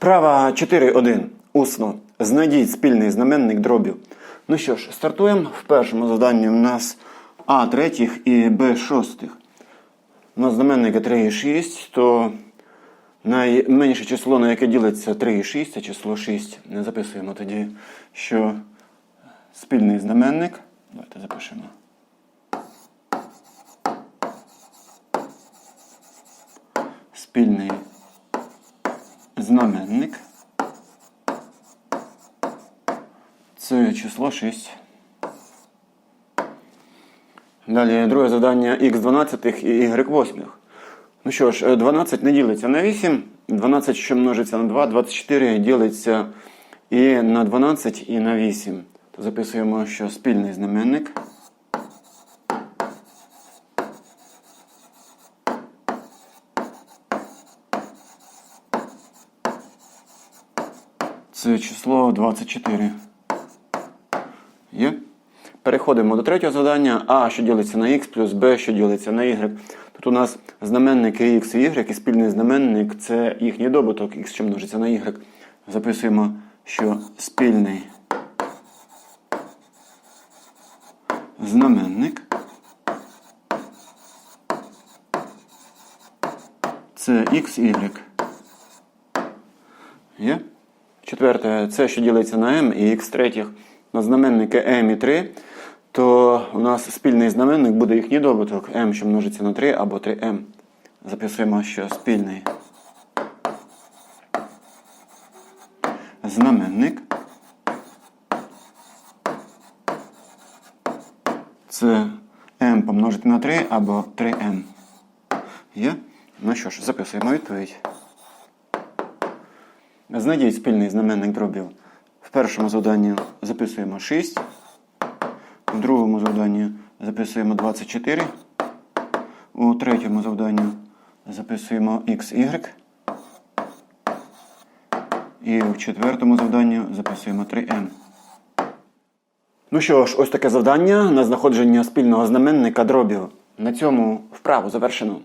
Вправа 4.1. Усно. Знайдіть спільний знаменник дробів. Ну що ж, стартуємо. В першому завданні у нас А третіх і Б шостих. У нас знаменники 3 і 6, то найменше число, на яке ділиться 3 і 6, це число 6. Не записуємо тоді, що спільний знаменник. Давайте запишемо. Спільний знаменник. Це число 6. Далі друге завдання х12 і y8. Ну що ж, е, 12 не ділиться на 8. 12, що множиться на 2, 24 ділиться і на 12, і на 8. То записуємо, що спільний знаменник. Це число 24. Є? Переходимо до третього завдання. А, що ділиться на х, плюс Б, що ділиться на y. Тут у нас знаменники х і y, і спільний знаменник це їхній добуток, х, що множиться на y. Записуємо, що спільний знаменник це х. Є? Четверте, це що ділиться на m і x третіх на знаменники m і 3, то у нас спільний знаменник буде їхній добуток m, що множиться на 3 або 3m. Записуємо, що спільний знаменник це m помножити на 3 або 3m. Є? Ну що ж, записуємо відповідь. Знайдіть спільний знаменник дробів. В першому завданні записуємо 6, в другому завданні записуємо 24, у третьому завданні записуємо xy, і в четвертому завданні записуємо 3m. Ну що ж, ось таке завдання на знаходження спільного знаменника дробів. На цьому вправу завершено.